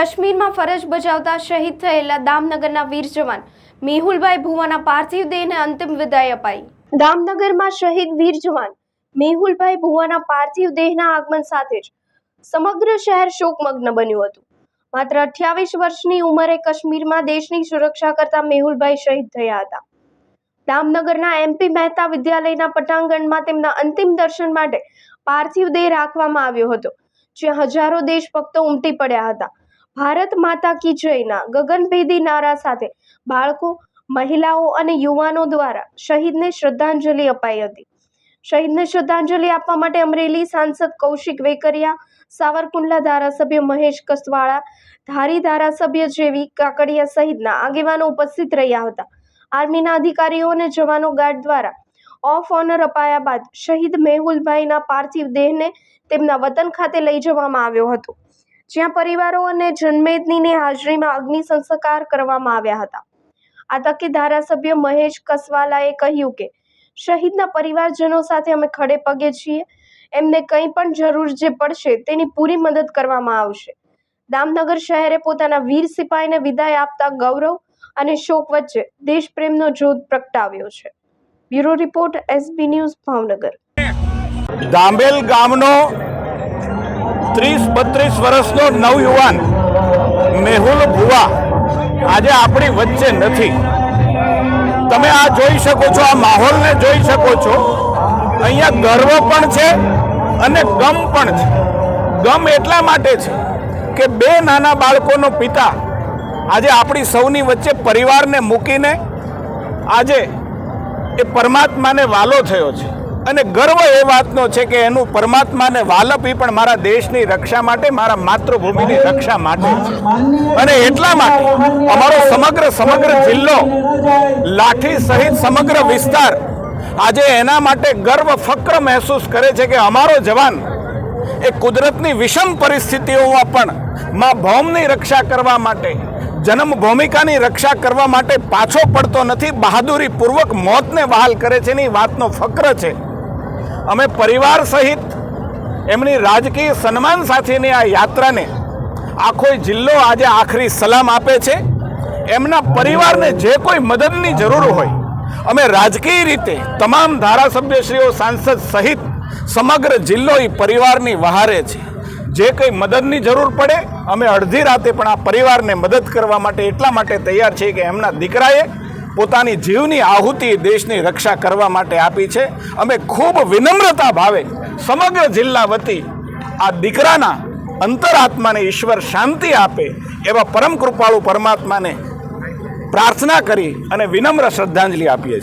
કાશ્મીરમાં ફરજ બજાવતા શહીદ થયેલા દામનગરના વીર જવાન મેહુલભાઈ ભુવાના પાર્થિવ દેહને અંતિમ વિદાય અપાઈ. દામનગરમાં શહીદ વીર જવાન મેહુલભાઈ ભુવાના પાર્થિવ દેહના આગમન સાથે જ સમગ્ર શહેર શોકમગ્ન બન્યું હતું. માત્ર અઠ્યાવીસ વર્ષની ઉંમરે કાશ્મીરમાં દેશની સુરક્ષા કરતા મેહુલભાઈ શહીદ થયા હતા. દામનગરના એમપી મહેતા વિદ્યાલયના પટાંગણમાં તેમના અંતિમ દર્શન માટે પાર્થિવ દેહ રાખવામાં આવ્યો હતો, જ્યાં હજારો દેશભક્તો ઉમટી પડ્યા હતા. ભારત માતા કી જયના ગગનભેદી નારા સાથે બાળકો, મહિલાઓ અને યુવાનો દ્વારા શહીદને શ્રદ્ધાંજલિ અપાઈ હતી. શહીદને શ્રદ્ધાંજલિ આપવા માટે અમરેલી સાંસદ કૌશિક વેકરિયા, સાવરકુંડલા ધારાસભ્ય મહેશ કસવાળા, ધારી ધારાસભ્ય જેવી કાકડિયા સહિતના આગેવાનો ઉપસ્થિત રહ્યા હતા. આર્મીના અધિકારીઓ અને જવાનો ગાર્ડ દ્વારા ઓફ ઓનર અપાયા બાદ શહીદ મેહુલભાઈના પાર્થિવ દેહને તેમના વતન ખાતે લઈ જવામાં આવ્યો હતો. જ્યાં પરિવારો અને જન્મેદનીની હાજરીમાં અગ્નિ સંસ્કાર કરવામાં આવ્યા હતા. આ તકે ધારાસભ્ય મહેશ કસવાલાએ કહ્યું કે, શહીદના પરિવારજનો સાથે અમે ખડે પગે છીએ. એમને કંઈ પણ જરૂર જે પડશે તેની પૂરી મદદ કરવામાં આવશે. દામનગર શહેરે પોતાના વીર સિપાહીને વિદાય આપતા ગૌરવ અને શોક વચ્ચે દેશપ્રેમનો જોત પ્રગટાવ્યો છે. Bureau report, SB news, Bhavnagar. Dambel ગામનો ત્રીસ બત્રીસ વર્ષનો નવયુવાન મેહુલ ભુવા આજે આપણી વચ્ચે નથી. તમે આ જોઈ શકો છો, આ માહોલને જોઈ શકો છો. અહીંયા ગર્વ પણ છે અને ગમ પણ છે. ગમ એટલા માટે છે કે બે નાના બાળકોનો પિતા આજે આપણી સૌની વચ્ચે પરિવારને મૂકીને આજે એ પરમાત્માને વાલો થયો છે. અને ગર્વ એ વાતનો છે કે એનું પરમાત્માને વાલપી પણ મારા દેશની રક્ષા માટે, મારા માતૃભૂમિની રક્ષા માટે અને એટલા માટે અમારો સમગ્ર સમગ્ર જિલ્લો લાઠી સહિત સમગ્ર વિસ્તાર આજે એના માટે ગર્વ, ફક્ર મહેસૂસ કરે છે કે અમારો જવાન એ કુદરતની વિષમ પરિસ્થિતિઓમાં પણ માં ભૌમની રક્ષા કરવા માટે, જન્મ ભૂમિકાની રક્ષા કરવા માટે પાછો પડતો નથી. બહાદુરી પૂર્વક મોતને વહાલ કરે છે એની વાતનો ફક્ર છે. અમે પરિવાર સહિત એમની રાજકીય સન્માન સાથેની આ યાત્રાને આખો જિલ્લો આજે આખરી સલામ આપે છે. એમના પરિવારને જે કોઈ મદદની જરૂર હોય, અમે રાજકીય રીતે તમામ ધારાસભ્યશ્રીઓ, સાંસદ સહિત સમગ્ર જિલ્લો એ પરિવારની વહારે છે. જે કંઈ મદદની જરૂર પડે, અમે અડધી રાતે પણ આ પરિવારને મદદ કરવા માટે એટલા માટે તૈયાર છીએ કે એમના દીકરાએ પોતાની જીવની આહુતિ દેશની રક્ષા કરવા માટે આપી છે. અમે ખૂબ વિનમ્રતા ભાવે સમગ્ર જિલ્લા વતી આ દીકરાના અંતરાત્માને ઈશ્વર શાંતિ આપે એવા પરમ કૃપાળુ પરમાત્માને પ્રાર્થના કરી અને વિનમ્ર શ્રદ્ધાંજલિ આપીએ છીએ.